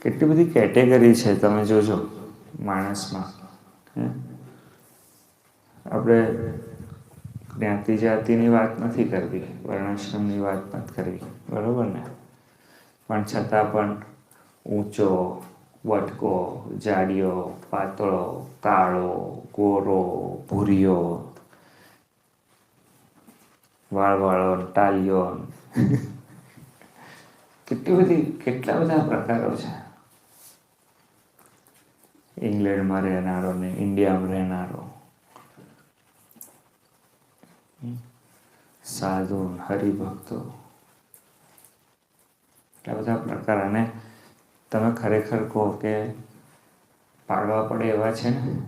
કેટલી બધી કેટેગરી છે તમે જોજો માણસમાં? આપણે જ્ઞાતિ જાતિની વાત નથી કરવી, વર્ણાશ્રમની વાત નથી કરવી, બરોબર ને પણ છતાં પણ ઊંચો, વટકો, જાડિયો, પાતળો, કાળો, ગોરો, ભૂરિયો, વાળવાળો ટાલિયો કેટલી બધી, કેટલા બધા પ્રકારો છે ઇંગ્લેન્ડમાં રહેનારો ને ઇન્ડિયામાં રહેનારો. સાધુ હરિભક્તો. આ બધા પ્રકાર અને તમે ખરેખર કહો કે પાડવા પડે એવા છે ને?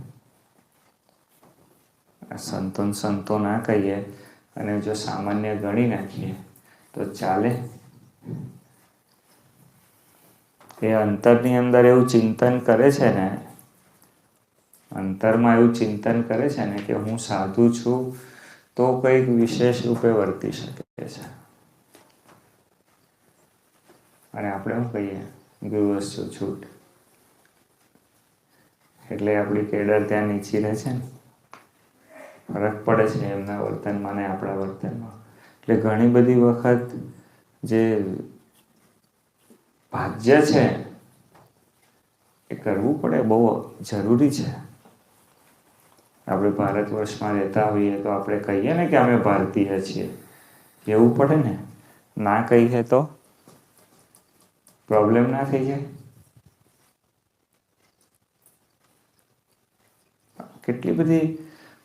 આ સંતો સંતો ના કહીએ, અને જો સામાન્ય ગણી નાખીએ, તો ચાલે. એ અંતરની અંદર એવું ચિંતન કરે છે ને અંતરમાં એવું ચિંતન કરે છે ને કે હું સાધુ છું, તો કંઈક વિશેષ રૂપે વર્તી શકે છે. અને આપણે શું કહીએ? ગૃહસ્થ છૂટ. એટલે આપણી કેડર ત્યાં નીચી રહે છે ને. ફરક પડે છે એમના વર્તનમાં ને આપણા વર્તનમાં. એટલે ઘણી બધી વખત જે ભાજ્ય છે, એ કરવું પડે, બહુ જરૂરી છે. આપણે ભારત વર્ષમાં રહેતા હોઈએ તો આપણે કહીએ ને કે અમે ભારતીય છીએ. એવું પડે ને? ના કહીએ તો પ્રોબ્લેમ ના થઈ જાય. કેટલી બધી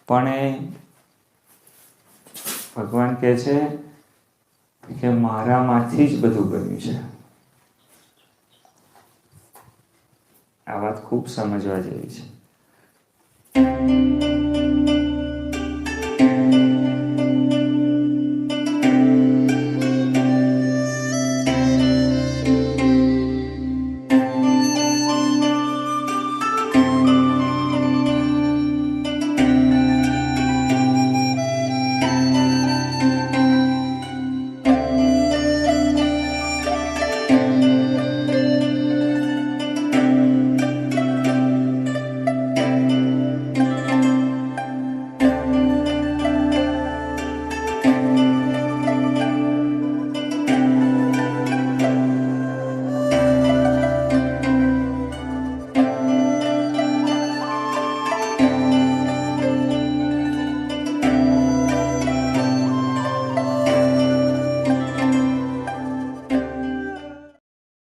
પણ એ ભગવાન કહે છે કે મારામાંથી જ બધું બન્યું છે. આ વાત ખૂબ સમજવા જેવી છે.